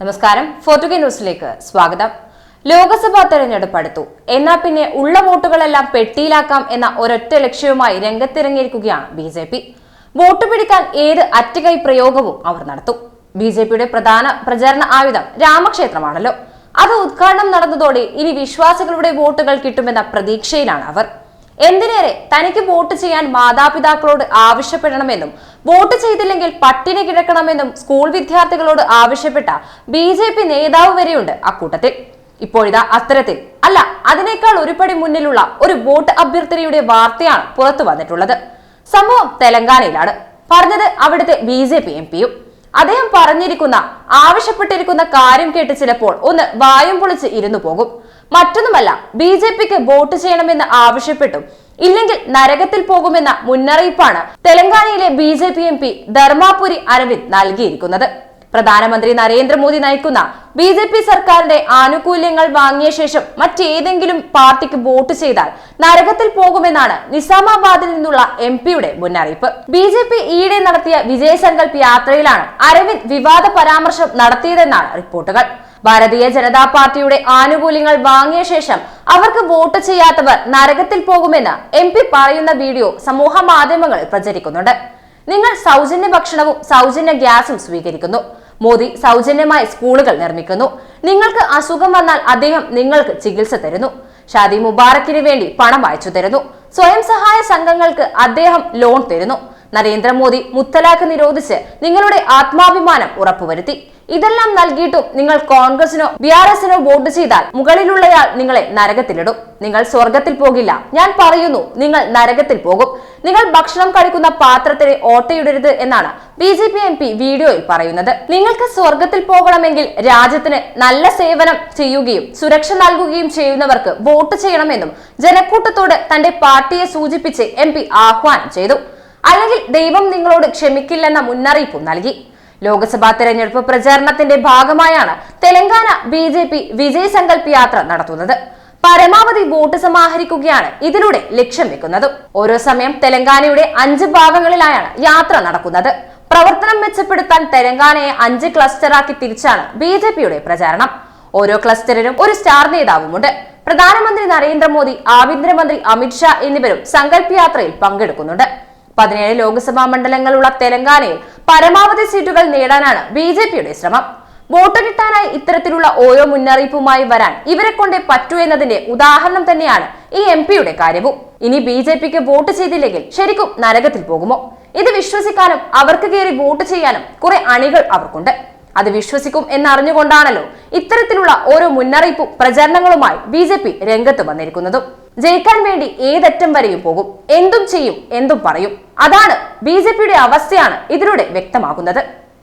നമസ്കാരം. ഫോർട്ടുഗേ ന്യൂസിലേക്ക് സ്വാഗതം. ലോക്സഭാ തെരഞ്ഞെടുപ്പ് അടുത്തു. എന്നാൽ പിന്നെ ഉള്ള വോട്ടുകളെല്ലാം പെട്ടിയിലാക്കാം എന്ന ഒരൊറ്റ ലക്ഷ്യവുമായി രംഗത്തിറങ്ങിയിരിക്കുകയാണ് ബി ജെ പി. വോട്ട് പിടിക്കാൻ ഏത് അറ്റുകൈ പ്രയോഗവും അവർ നടത്തും. ബി ജെ പിയുടെ പ്രധാന പ്രചാരണ ആയുധം രാമക്ഷേത്രമാണല്ലോ. അത് ഉദ്ഘാടനം നടന്നതോടെ ഇനി വിശ്വാസികളുടെ വോട്ടുകൾ കിട്ടുമെന്ന പ്രതീക്ഷയിലാണ് അവർ. എന്തിനേറെ തനിക്ക് വോട്ട് ചെയ്യാൻ മാതാപിതാക്കളോട് ആവശ്യപ്പെടണമെന്നും വോട്ട് ചെയ്തില്ലെങ്കിൽ പട്ടിണി കിടക്കണമെന്നും സ്കൂൾ വിദ്യാർത്ഥികളോട് ആവശ്യപ്പെട്ട ബി ജെ പി നേതാവ് വരെയുണ്ട് അക്കൂട്ടത്തിൽ. ഇപ്പോഴിതാ അത്തരത്തിൽ അല്ല അതിനേക്കാൾ ഒരുപടി മുന്നിലുള്ള ഒരു വോട്ട് അഭ്യർത്ഥനയുടെ വാർത്തയാണ് പുറത്തു വന്നിട്ടുള്ളത്. സംഭവം തെലങ്കാനയിലാണ്. പറഞ്ഞത് അവിടുത്തെ ബി ജെ പി എം പിയും. അദ്ദേഹം പറഞ്ഞിരിക്കുന്ന ആവശ്യപ്പെട്ടിരിക്കുന്ന കാര്യം കേട്ട് ചിലപ്പോൾ ഒന്ന് വായും പൊളിച്ച് ഇരുന്നു പോകും. മറ്റൊന്നുമല്ല ബി ജെ പിക്ക് വോട്ട് ചെയ്യണമെന്ന് ആവശ്യപ്പെട്ടും ഇല്ലെങ്കിൽ നരകത്തിൽ പോകുമെന്ന മുന്നറിയിപ്പാണ് തെലങ്കാനയിലെ B J P M P Dharmapuri Arvind നൽകിയിരിക്കുന്നത്. പ്രധാനമന്ത്രി നരേന്ദ്രമോദി നയിക്കുന്ന ബി ജെ പി സർക്കാരിന്റെ ആനുകൂല്യങ്ങൾ വാങ്ങിയ ശേഷം മറ്റേതെങ്കിലും പാർട്ടിക്ക് വോട്ട് ചെയ്താൽ നരകത്തിൽ പോകുമെന്നാണ് നിസാമാബാദിൽ നിന്നുള്ള എം പിയുടെ മുന്നറിയിപ്പ്. ബി ജെ പി ഈയിടെ നടത്തിയ വിജയസങ്കല്പ് യാത്രയിലാണ് അരവിന്ദ് വിവാദ പരാമർശം നടത്തിയതെന്നാണ് റിപ്പോർട്ടുകൾ. ഭാരതീയ ജനതാ പാർട്ടിയുടെ ആനുകൂല്യങ്ങൾ വാങ്ങിയ ശേഷം അവർക്ക് വോട്ട് ചെയ്യാത്തവർ നരകത്തിൽ പോകുമെന്ന് എം പറയുന്ന വീഡിയോ സമൂഹ മാധ്യമങ്ങളിൽ പ്രചരിക്കുന്നുണ്ട്. നിങ്ങൾ സൗജന്യ ഭക്ഷണവും സൗജന്യ ഗ്യാസും സ്വീകരിക്കുന്നു. മോദി സൗജന്യമായി സ്കൂളുകൾ നിർമ്മിക്കുന്നു. നിങ്ങൾക്ക് അസുഖം വന്നാൽ അദ്ദേഹം നിങ്ങൾക്ക് ചികിത്സ തരുന്നു. ഷാദി മുബാറക്കിന് വേണ്ടി പണം അയച്ചു തരുന്നു. സ്വയം സഹായ സംഘങ്ങൾക്ക് അദ്ദേഹം ലോൺ തരുന്നു. നരേന്ദ്രമോദി മുത്തലാഖ് നിരോധിച്ച് നിങ്ങളുടെ ആത്മാഭിമാനം ഉറപ്പുവരുത്തി. ഇതെല്ലാം നൽകിയിട്ടും നിങ്ങൾ കോൺഗ്രസിനോ ബി ആർ എസിനോ വോട്ട് ചെയ്താൽ മുകളിലുള്ളയാൾ നിങ്ങളെ നരകത്തിലിടും. നിങ്ങൾ സ്വർഗത്തിൽ പോകില്ല. ഞാൻ പറയുന്നു നിങ്ങൾ നരകത്തിൽ പോകും. നിങ്ങൾ ഭക്ഷണം കഴിക്കുന്ന പാത്രത്തിലെ ഓട്ടയിടരുത് എന്നാണ് B J P M P വീഡിയോയിൽ പറയുന്നത്. നിങ്ങൾക്ക് സ്വർഗത്തിൽ പോകണമെങ്കിൽ രാജ്യത്തിന് നല്ല സേവനം ചെയ്യുകയും സുരക്ഷ നൽകുകയും ചെയ്യുന്നവർക്ക് വോട്ട് ചെയ്യണമെന്നും ജനക്കൂട്ടത്തോട് തന്റെ പാർട്ടിയെ സൂചിപ്പിച്ച് എം ആഹ്വാനം ചെയ്തു. അല്ലെങ്കിൽ ദൈവം നിങ്ങളോട് ക്ഷമിക്കില്ലെന്ന മുന്നറിയിപ്പും നൽകി. ലോക്സഭാ തെരഞ്ഞെടുപ്പ് പ്രചാരണത്തിന്റെ ഭാഗമായാണ് Telangana B J P Vijay Sankalp Yatra നടത്തുന്നത്. പരമാവധി വോട്ട് സമാഹരിക്കുകയാണ് ഇതിലൂടെ ലക്ഷ്യം വെക്കുന്നത്. ഓരോ സമയം തെലങ്കാനയുടെ അഞ്ച് ഭാഗങ്ങളിലായാണ് യാത്ര നടക്കുന്നത്. പ്രവർത്തനം മെച്ചപ്പെടുത്താൻ തെലങ്കാനയെ അഞ്ച് ക്ലസ്റ്ററാക്കി തിരിച്ചാണ് ബി ജെ പിയുടെ പ്രചാരണം. ഓരോ ക്ലസ്റ്ററിനും ഒരു സ്റ്റാർ നേതാവുമുണ്ട്. പ്രധാനമന്ത്രി നരേന്ദ്രമോദി ആഭ്യന്തരമന്ത്രി അമിത്ഷാ എന്നിവരും സങ്കല്പ് യാത്രയിൽ പങ്കെടുക്കുന്നുണ്ട്. പതിനേഴ് ലോക്സഭാ മണ്ഡലങ്ങളുള്ള തെലങ്കാനയിൽ പരമാവധി സീറ്റുകൾ നേടാനാണ് ബി ജെ പിയുടെ ശ്രമം. വോട്ട് കിട്ടാനായി ഇത്തരത്തിലുള്ള ഓരോ മുന്നറിയിപ്പുമായി വരാൻ ഇവരെ കൊണ്ടേ പറ്റൂ എന്നതിന്റെ ഉദാഹരണം തന്നെയാണ് ഈ എം പിയുടെ കാര്യവും. ഇനി ബി ജെ പിക്ക് വോട്ട് ചെയ്തില്ലെങ്കിൽ ശരിക്കും നരകത്തിൽ പോകുമോ? ഇത് വിശ്വസിക്കാനും അവർക്ക് കയറി വോട്ട് ചെയ്യാനും കുറെ അണികൾ അവർക്കുണ്ട്. അത് വിശ്വസിക്കും എന്നറിഞ്ഞുകൊണ്ടാണല്ലോ ഇത്തരത്തിലുള്ള ഓരോ മുന്നറിയിപ്പും പ്രചരണങ്ങളുമായി ബി രംഗത്ത് വന്നിരിക്കുന്നതും. ജയിക്കാൻ വേണ്ടി ഏതറ്റം വരെയും പോകും. എന്തും ചെയ്യും എന്തും പറയും. അതാണ് ബി അവസ്ഥയാണ് ഇതിലൂടെ വ്യക്തമാകുന്നത്.